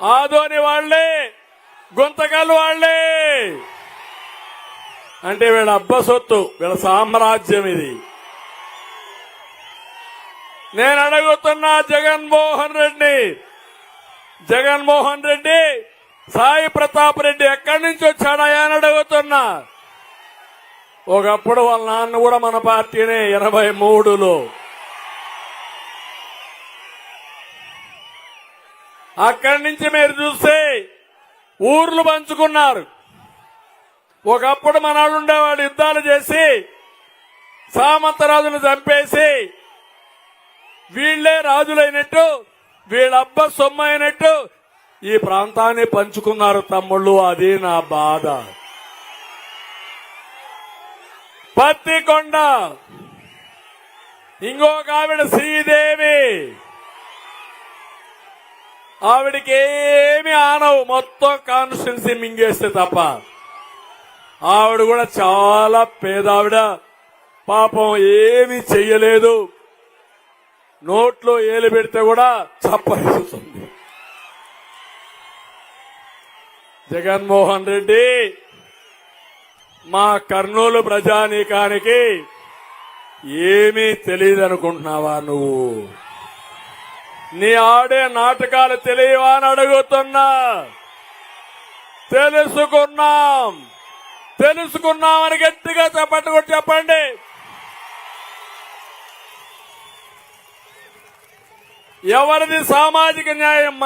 ఆదోని వాళ్ళే గుంతకల్ వాళ్ళే అంటే వీళ్ళ అబ్బ సొత్తు వీళ్ళ సామ్రాజ్యం ఇది. నేను అడుగుతున్నా జగన్మోహన్ రెడ్డి జగన్మోహన్ రెడ్డి సాయి ప్రతాప్ రెడ్డి ఎక్కడి నుంచి వచ్చాడయా అని అడుగుతున్నా. ఒకప్పుడు వాళ్ళ నాన్న కూడా మన పార్టీనే ఎనభై మూడులో. అక్కడి నుంచి మీరు చూస్తే ఊర్లు పంచుకున్నారు. ఒకప్పుడు మనాళ్ళు ఉండేవాడు యుద్ధాలు చేసి సామంతరాజును చంపేసి వీళ్ళే రాజులైనట్టు వీళ్ళబ్బ సొమ్ము అయినట్టు ఈ ప్రాంతాన్ని పంచుకున్నారు తమ్ముళ్ళు. అది నా బాధ. పత్తికొండ ఇంకొక ఆవిడ శ్రీదేవి. ఆవిడకి ఏమి ఆనవు. మొత్తం కాన్స్టిట్యున్సీ మింగేస్తే తప్ప. ఆవిడ కూడా చాలా పేదావిడ. పాపం ఏమి చెయ్యలేదు. నోట్లో ఏలు పెడితే కూడా చప్పరిస్తుంది జగన్మోహన్ రెడ్డి మా కర్నూలు ప్రజానీకానికి ఏమీ తెలియదు అనుకుంటున్నావా నువ్వు? నీ ఆడే నాటకాలు తెలియవా అని అడుగుతున్నా. తెలుసుకున్నాం. తెలుసుకున్నామని గట్టిగా చెప్పట్టు కూడా చెప్పండి. ఎవరిది సామాజిక న్యాయం?